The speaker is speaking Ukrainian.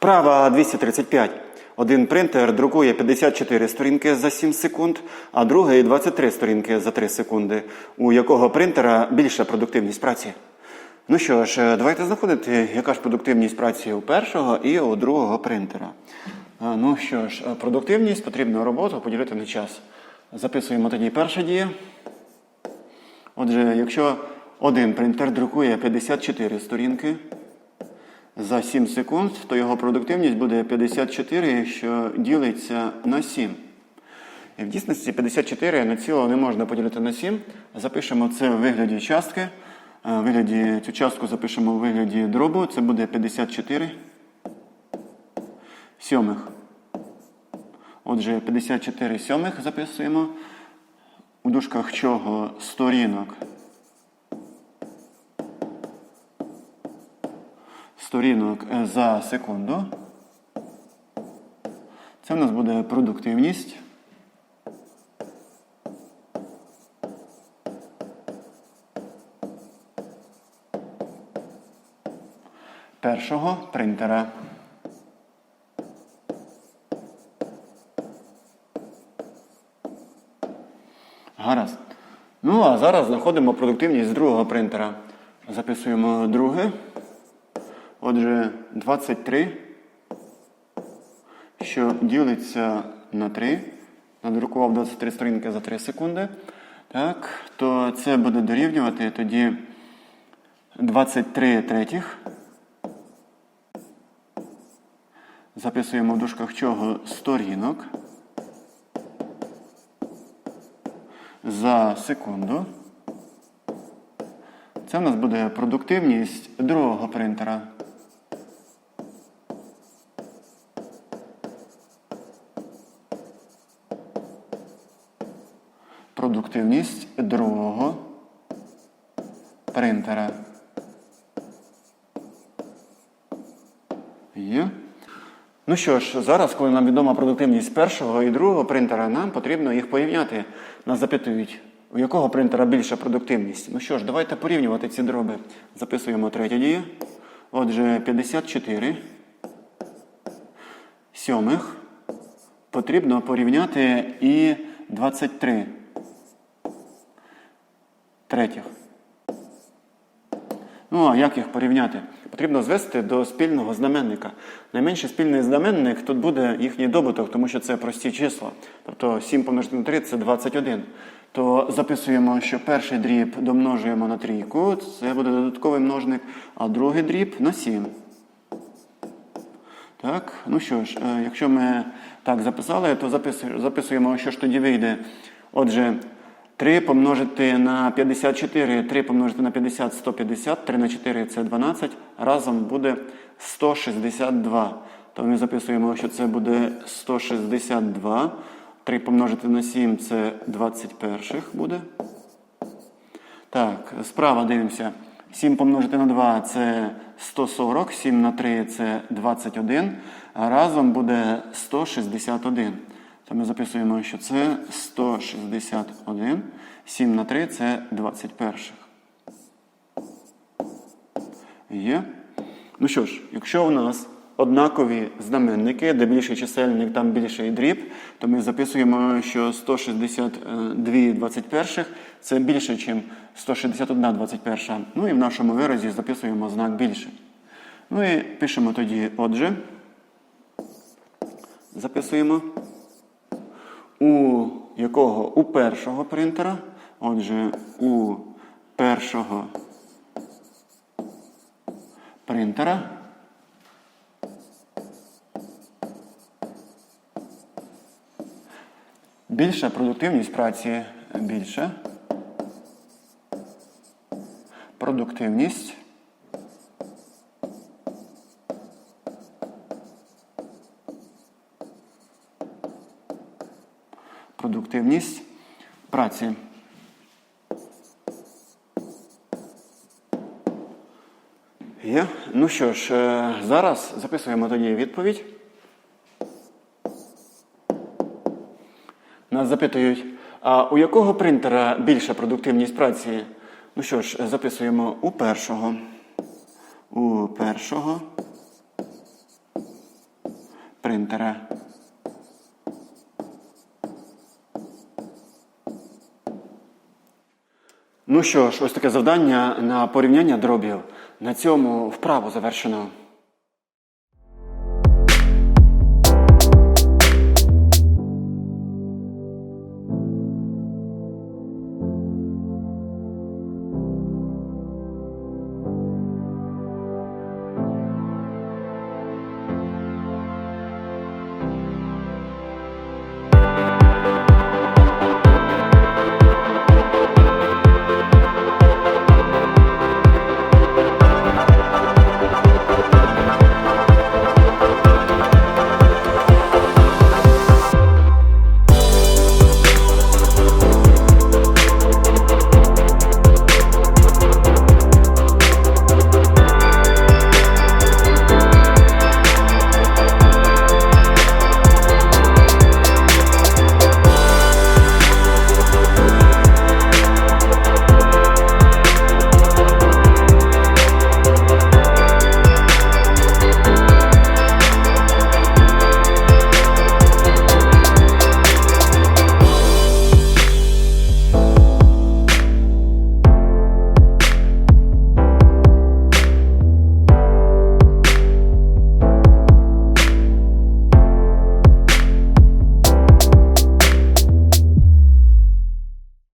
Вправа 235. Один принтер друкує 54 сторінки за 7 секунд, а другий 23 сторінки за 3 секунди. У якого принтера більша продуктивність праці? Ну що ж, е, давайте знаходити, яка ж продуктивність праці у першого і у другого принтера. Е, Ну що ж, е, продуктивність потрібно роботу поділити на час. Записуємо тоді перша дія. Отже, якщо один принтер друкує 54 сторінки за 7 секунд, то його продуктивність буде 54, що ділиться на 7. І в дійсності 54 на ціло не можна поділити на 7. Запишемо це у вигляді частки. У вигляді, цю частку запишемо у вигляді дробу. Це буде 54 сьомих. Отже, 54 сьомих записуємо. У дужках чого сторінок. Сторінок е, за секунду. Це в нас буде продуктивність. Першого принтера. Гаразд. Ну, а зараз знаходимо продуктивність другого принтера. Записуємо друге. Отже, 23, що ділиться на 3. Надрукував 23 сторінки за 3 секунди. Так, то це буде дорівнювати тоді 23 третіх. Записуємо в дужках чого сторінок. За секунду. Це в нас буде продуктивність другого принтера. Продуктивність другого принтера. Є. Ну що ж, зараз, коли нам відома продуктивність першого і другого принтера, нам потрібно їх порівняти. Нас запитують, у якого принтера більша продуктивність. Ну що ж, давайте порівнювати ці дроби. Записуємо третя дія. Отже, 54 сьомих потрібно порівняти і 23 третіх. Ну, а як їх порівняти? Потрібно звести до спільного знаменника. Найменший спільний знаменник тут буде їхній добуток, тому що це прості числа. Тобто 7 помножити на 3 це 21. То записуємо, що перший дріб домножуємо на трійку, це буде додатковий множник, а другий дріб на 7. Так, ну що ж, е, якщо ми так записали, то записуємо, що ж тоді вийде. Отже, 3 помножити на 54, 3 помножити на 50, 150, 3 на 4 це 12, разом буде 162. То ми записуємо, що це буде 162. 3 помножити на 7 це 21 буде. Так, справа дивимося. 7 помножити на 2 це 140, 7 на 3 це 21, разом буде 161. То ми записуємо, що це 161, 7 на 3 це 21. Є. Ну що ж, якщо у нас однакові знаменники, де більший чисельник, там більший дріб, то ми записуємо, що 162 21 це більше, ніж 161 21. Ну і в нашому виразі записуємо знак більше. Ну і пишемо тоді, отже, записуємо у якого у першого принтера, отже, у першого принтера. Більша продуктивність праці більша. Продуктивність. Продуктивність праці. Є. Ну що ж, е, зараз записуємо тоді відповідь. Нас запитують, а у якого принтера більша продуктивність праці? Ну що ж, записуємо у першого. У першого. принтера. Ну що ж, ось таке завдання на порівняння дробів. На цьому вправу завершено.